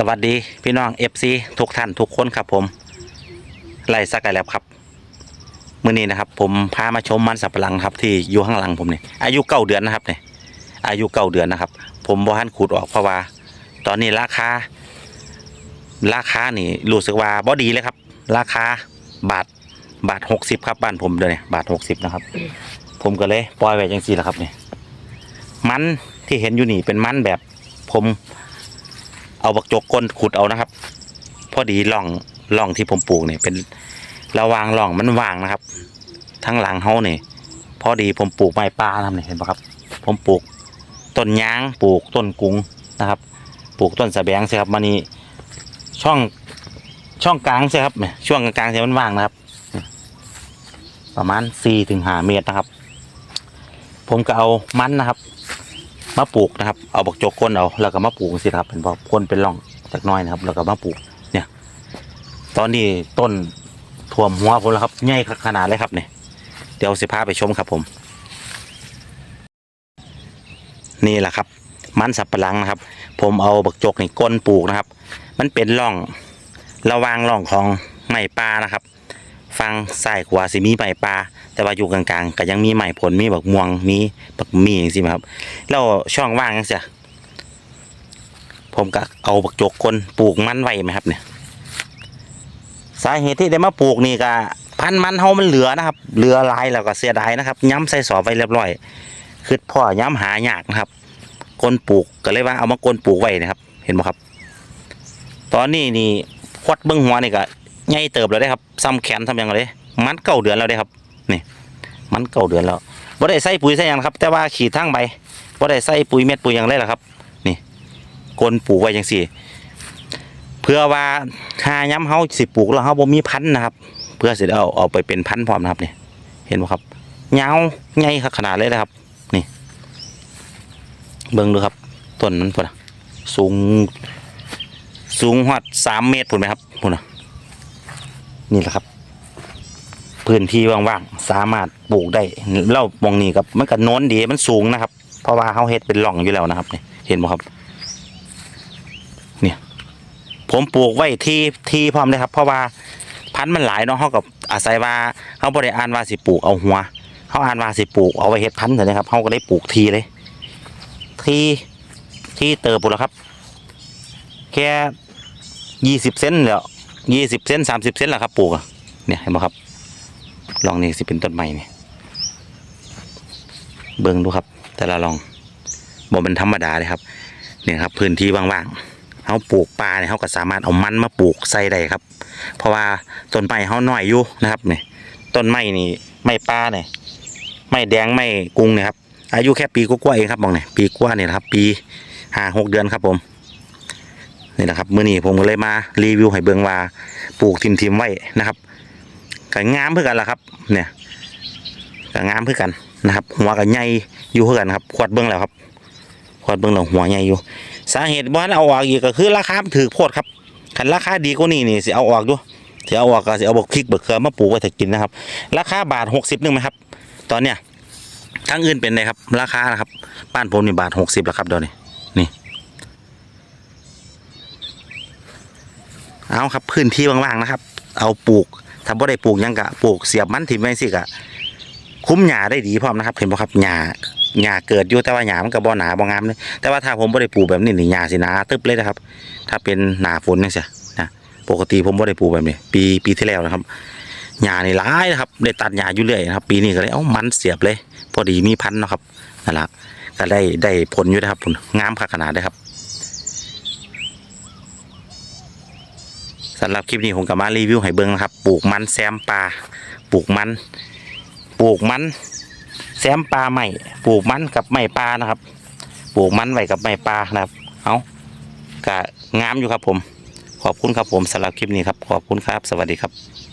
สวัสดีพี่น้อง FC ทุกท่านทุกคนครับผมไล่สักไก่แล้วครับมื้อนี้นะครับ ผมพามาชมมันสับปะหลังครับที่อยู่ข้างหลังผมเนี่ยอายุเก้าเดือนนะครับเนี่ยอายุเก้าเดือนนะครับ ผมบ่ทันขูดออกเพราะว่า ตอนนี้ราคาราคานี่รู้สึกว่าบ่ดีเลยครับ ราคาบาทบาทหกสิบครับบ้านผมเดี๋ยวนี้บาทหกสิบนะครับ ผมก็เลยปล่อยไว้จังซี่แหละครับเนี่ยมันที่เห็นอยู่นี่เป็นมันแบบผม เอาบักจกก้นขุดเอานะครับ พอดีร่องร่องที่ผมปลูกเนี่ยเป็นระวางร่องมันว่างนะครับ ทั้งหลังเฮาเนี่ยพอดีผมปลูกไม้ป่าทำเนี่ยเห็นปะครับ ผมปลูกต้นยางปลูกต้นกุ้งนะครับ ปลูกต้นสะแบงใช่ครับมานี่ช่องช่องกลางใช่ครับเนี่ยช่วงกลางๆใช่มันว่างนะครับ ประมาณสี่ถึงห้าเมตรนะครับ ผมก็เอามันนะครับ มาปลูกนะครับ เอาบักโจกก้นเอาแล้วก็มาปลูกสิครับเป็นพอก้นเป็นร่องจากน้อยนะครับ แล้วก็มาปลูกเนี่ย ตอนนี้ต้นท่วมหัวผมแล้วครับใหญ่ขนาดเลยครับเนี่ยเดี๋ยวสิพาไปชมครับผม นี่แหละครับ มันสับปะหลังนะครับ ผมเอาบักจกนี่ก้นปลูกนะครับ มันเป็นร่องระวางร่องของไม้ป่านะครับ ฟังซ้ายขวาสิมีไม้ป่าแต่ว่าอยู่กลางๆก็ยังมีไม้ผลมีบักม่วงมีบักมีอย่างสิครับแล้วช่องว่างจังเสียผมก็เอาบักโจกคนปลูกมันไว้ไหมครับเนี่ยสาเหตุที่ได้มาปลูกนี่ก็พันมันเฮามันเหลือนะครับ เหลือลายแล้วก็เสียดายนะครับ ย้ำใส่สอบไว้เรียบร้อยคือพ่อย้ำหายากนะครับคนปลูกก็เลยว่าเอามากลปลูกไว้นะครับ เห็นไหมครับ ตอนนี้นี่ควัดเบิ้งหัวนี่ก็ ใหญ่เติบแล้วได้ครับซ้ำแขนทำยังไงเลยมันเก้าเดือนแล้วได้ครับนี่มันเก้าเดือนแล้วบ่ได้ใส่ปุ๋ยใส่ยังครับ แต่ว่าขีดทั้งใบว่าได้ใส่ปุ๋ยเม็ดปุ๋ยยังเลยล่ะครับ นี่กลปลูกไว้จังสี่ เพื่อว่าหาย้ำเฮาสิปลูกแล้วเฮาบ่มีพันธุ์นะครับ เพื่อสิเอาเอาไปเป็นพันธุ์พร้อมนะครับนี่เห็นบ่ครับยาใหญ่ขนาดเลยนะครับ นี่ เบิ่งดูครับต้นมันพุ่นน่ะสูง สูงฮอดสามเมตรพุ่นไหมครับพุ่นน่ะ นี่แหละครับ พื้นที่ว่างๆสามารถปลูกได้เล่ามองนี่ครับมันก็โน้นดีมันสูงนะครับ เพราะว่าเขาเฮ็ดเป็นหล่องอยู่แล้วนะครับนี่เห็นไหมครับ เนี่ย ผมปลูกไว้ที่ที่พร้อมเลยครับ เพราะว่าพันธุ์มันหลายเนาะเขากับอาศัยว่าเขาบริอ่านว่าสิปลูกเอาหัวเขาอ่านว่าสิปลูกเอาไว้เฮ็ดพันธุ์เถอะนะครับเขาก็ได้ปลูกทีเลย ที่ที่เติบปุแล้วครับ แค่ยี่สิบเซนแล้ว ยี่สิบเซนสามสิบเซนแหละครับปลูกเนี่ยเห็นไหมครับ ลองนี่สิเป็นต้นใหม่เนี่ยเบิ่งดูครับ แต่ละลองบ่เป็นธรรมดาเลยครับเนี่ยครับ พื้นที่ว่างๆเขาปลูกปลาเนี่ยเขาก็สามารถเอามันมาปลูกใส่ได้ครับ เพราะว่าต้นไม้เขาหน้อยอยู่นะครับเนี่ยต้นไม้นี่ไม้ปลาเนี่ยไม้แดงไม้กรุงเนี่ยครับอายุแค่ปีกว่าเองครับมองเนี่ยปีกว่าเนี่ยครับ ปีห้าหกเดือนครับผม นี่แหละครับเมื้อนี้ผมก็เลยมารีวิวให้เบิ่งว่าปลูกทิมๆไว้นะครับก็งามเพื่อกันล่ะครับ เนี่ยก็งามเพื่อกันนะครับ หัวก็ใหญ่อยู่เพื่อกันครับขวดเบิ้งแล้วครับขวดเบิ้งแล้วหัวใหญ่อยู่ สาเหตุบ่ให้เอาออกอีกก็คือราคาถือโพดครับคันราคาดีกว่านี้นี่สิเอาออกด้วยสิเอาออกก็สิเอาบกพริกเบิกเกลือมาปลูกไว้ถ้ากินนะครับ ราคาบาทหกสิบนึงไหมครับ ตอนเนี้ยทั้งอื่นเป็นไงครับ ราคานะครับบ้านผมนี่บาทหกสิบแล้วครับเดี๋ยวนี้นี่ เอาครับพื้นที่ว่างๆนะครับ เอาปลูกถ้าบ่ได้ปลูกยังกะปลูกเสียบมันถิ่มไว้สิกะ คุ้มหญ้าได้ดีพร้อมนะครับ เห็นบ่ครับหญ้าหญ้าเกิดอยู่แต่ว่าหญ้ามันก็บ่หนาบ่งามเลยแต่ว่าถ้าผมบ่ได้ปลูกแบบนี้นี่หญ้าสิหนาตึบเลยนะครับ ถ้าเป็นหนาฝนจังซี่นะปกติผมบ่ได้ปลูกแบบนี้ ปีปีที่แล้วนะครับหญ้านี่หลายนะครับได้ตัดหญ้าอยู่เรื่อยนะครับ ปีนี้ก็เลยเอ้ามันเสียบเลย พอดีมีพันธุ์นะครับนั่นแหละก็ได้ได้ผลอยู่นะครับผลงามขนาดเลยครับ สำหรับคลิปนี้ผมกับมารีวิวให้เบิ้งนะครับ ปลูกมันแซมปลาปลูกมัน ปลูกมัน แซมปลาใหม่ปลูกมันกับไม้ปลานะครับ ปลูกมันไว้กับไม้ปลานะครับ เอากะงามอยู่ครับผม ขอบคุณครับผมสำหรับคลิปนี้ครับ ขอบคุณครับ สวัสดีครับ